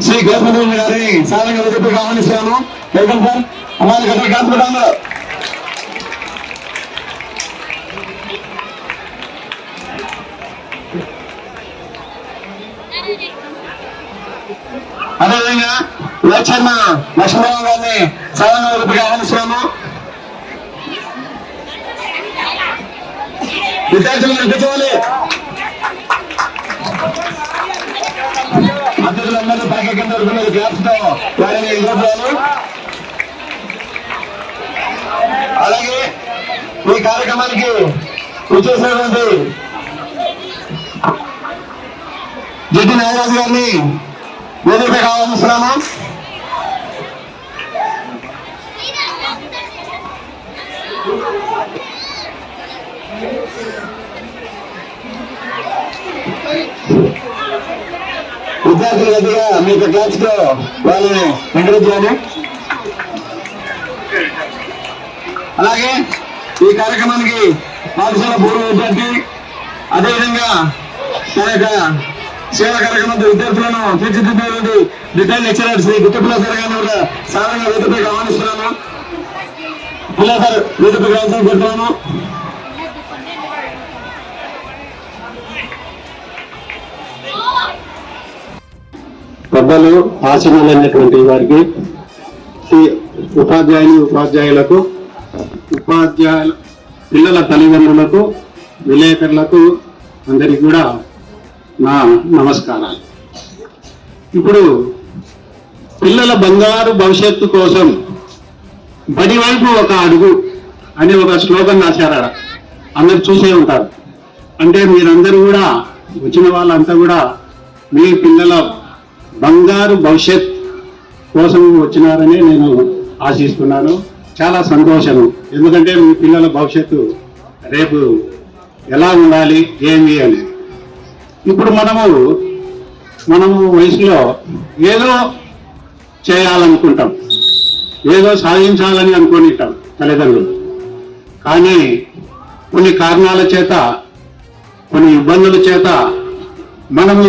శ్రీ గోపదేవి గారి సారంగా చెప్పి ఆహ్వానిస్తున్నాను వెల్కమ్ సార్ అమ్మాయి గత కాసుకుంటాము అదేవిధంగా లక్ష్మణ లక్ష్మణరావు గారిని సారంగా చెప్పి ఆహ్వానిస్తున్నాము విద్యార్థులు కూర్చోవాలి అతిథులందరూ పైకి కింద వరకు మీరు గ్లాప్స్తో వారిని ఎదుర్కోవాలి అలాగే ఈ కార్యక్రమానికి వచ్చేసినటువంటి జిడ్డి నాగరాజు గారిని వేదిక ఆహ్వానిస్తున్నాము విద్యార్థులు గట్టిగా మీకు క్లాస్లో వాళ్ళని ఎంకరేజ్ చేయాలి. అలాగే ఈ కార్యక్రమానికి పాఠశాల పూర్వ విద్యార్థి అదేవిధంగా తన యొక్క సేవా కార్యక్రమంతో విద్యార్థులను తీర్చిదిద్దేటువంటి retired lecturer Shri Guttapilla sir గారిని కూడా సాధారణ వేదికపైకి ఆహ్వానిస్తున్నాను. పిల్ల సార్ వేదికపైకి రావాల్సిన కోరుతున్నాను. పెద్దలు అనేటువంటి వారికి ఉపాధ్యాయులు ఉపాధ్యాయుని ఉపాధ్యాయులకు ఉపాధ్యాయుల పిల్లల తల్లిదండ్రులకు విలేకరులకు అందరికీ కూడా నా నమస్కారాలు. ఇప్పుడు పిల్లల బంగారు భవిష్యత్తు కోసం బడి వైపు ఒక అడుగు అని ఒక స్లోగన్ రాశారు అందరు చూసే ఉంటారు. అంటే మీరందరూ కూడా వచ్చిన వాళ్ళంతా కూడా మీ పిల్లల బంగారు భవిష్యత్ కోసం వచ్చినారని నేను ఆశిస్తున్నాను. చాలా సంతోషం. ఎందుకంటే మీ పిల్లల భవిష్యత్తు రేపు ఎలా ఉండాలి ఏమి అని ఇప్పుడు మనము మనము వయసులో ఏదో చేయాలనుకుంటాం. ఏదో సాధించాలని అనుకునిటాం తల్లిదండ్రులు. కానీ కొన్ని కారణాల చేత కొన్ని ఇబ్బందుల చేత మనము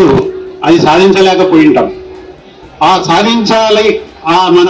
అది సాధించలేకపోయి ఉంటాం. ఆ సాధించాలి. ఆ మన